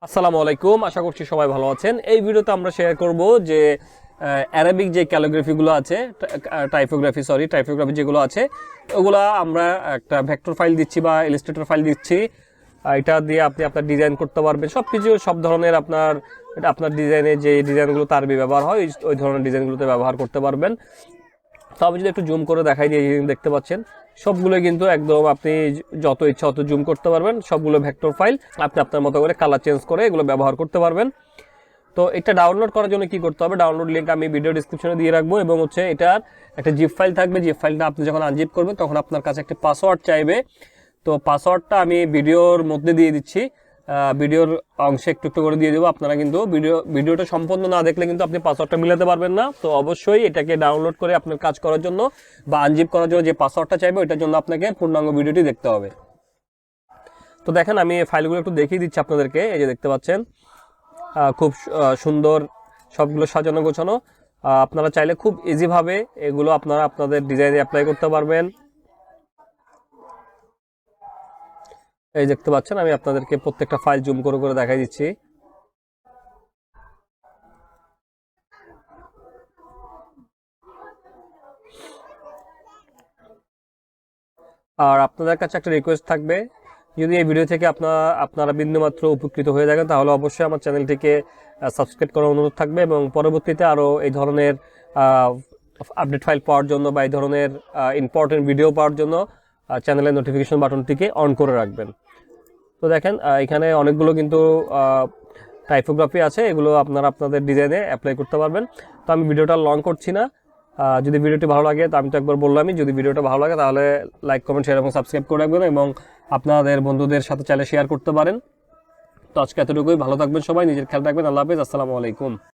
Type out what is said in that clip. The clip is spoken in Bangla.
আসসালামু আলাইকুম, আশা করছি সবাই ভালো আছেন। এই ভিডিওতে আমরা শেয়ার করব যে অ্যারাবিক যে ক্যালিগ্রাফিগুলো আছে টাইপোগ্রাফি সরি টাইপোগ্রাফি যেগুলো আছে, ওগুলো আমরা একটা ভেক্টর ফাইল দিচ্ছি বা ইলিস্ট্রেটর ফাইল দিচ্ছি। এটা দিয়ে আপনি আপনার ডিজাইন করতে পারবেন। সব কিছু সব ধরনের আপনার আপনার ডিজাইনে যে ডিজাইনগুলো তার ব্যবহার হয়, ওই- ওই ধরনের ডিজাইনগুলোতে ব্যবহার করতে পারবেন। তো আমি যদি একটু জুম করে দেখাই দিয়ে দেখতে পাচ্ছেন, সবগুলো কিন্তু একদম আপনি যত ইচ্ছা অত জুম করতে পারবেন, সবগুলো ভেক্টর ফাইল আপনি আপনার মতো করে কালার চেঞ্জ করে এগুলো ব্যবহার করতে পারবেন। তো এটা ডাউনলোড করার জন্য কি করতে হবে? ডাউনলোড লিঙ্ক আমি ভিডিও ডিসক্রিপশনে দিয়ে রাখব এবং হচ্ছে এটার একটা জিপ ফাইল থাকবে। জিপ ফাইলটা আপনি যখন আনজিপ করবেন, তখন আপনার কাছে একটা পাসওয়ার্ড চাইবে। তো পাসওয়ার্ডটা আমি ভিডিওর মধ্যে দিয়ে দিচ্ছি। ভিডিওর অংশে একটু একটু করে দিয়ে দেবো। আপনারা কিন্তু ভিডিও, ভিডিওটা সম্পূর্ণ না দেখলে কিন্তু আপনি পাসওয়ার্ডটা মিলাতে পারবেন না। তো অবশ্যই এটাকে ডাউনলোড করে আপনার কাজ করার জন্য বা আনজিপ করার জন্য যে পাসওয়ার্ডটা চাইবে, ওইটার জন্য আপনাকে পূর্ণাঙ্গ ভিডিওটি দেখতে হবে। তো দেখেন, আমি ফাইলগুলো একটু দেখিয়ে দিচ্ছি আপনাদেরকে। এই যে দেখতে পাচ্ছেন খুব সুন্দর সবগুলো সাজানো গোছানো। আপনারা চাইলে খুব ইজিভাবে এগুলো আপনারা আপনাদের ডিজাইনে অ্যাপ্লাই করতে পারবেন। এই দেখতে পাচ্ছেন, আমি আপনাদেরকে প্রত্যেকটা ফাইল জুম করে করে দেখাই দিচ্ছি। আর আপনাদের কাছে একটা রিকোয়েস্ট থাকবে, যদি এই ভিডিও থেকে আপনারা আপনারা বিন্দুমাত্র উপকৃত হয়ে থাকেন, তাহলে অবশ্যই আমার চ্যানেলটিকে সাবস্ক্রাইব করার অনুরোধ থাকবে এবং পরবর্তীতে আরও এই ধরনের আপডেট ফাইল পাওয়ার জন্য বা এই ধরনের ইম্পর্টেন্ট ভিডিও পাওয়ার জন্য চ্যানেলের নোটিফিকেশন বাটনটিকে অন করে রাখবেন। তো দেখেন এখানে অনেকগুলো কিন্তু টাইপোগ্রাফি আছে, এগুলো আপনারা আপনাদের ডিজাইনে অ্যাপ্লাই করতে পারবেন। তো আমি ভিডিওটা লং করছি না। যদি ভিডিওটি ভালো লাগে, তো আমি তো একবার বললামই, যদি ভিডিওটা ভালো লাগে, তাহলে লাইক কমেন্ট শেয়ার এবং সাবস্ক্রাইব করে রাখবেন এবং আপনাদের বন্ধুদের সাথে চাইলে শেয়ার করতে পারেন। তো আজকে এতটুকুই, ভালো থাকবেন সবাই, নিজের খেয়াল রাখবেন। আল্লাহ হাফিজ, আসসালামু আলাইকুম।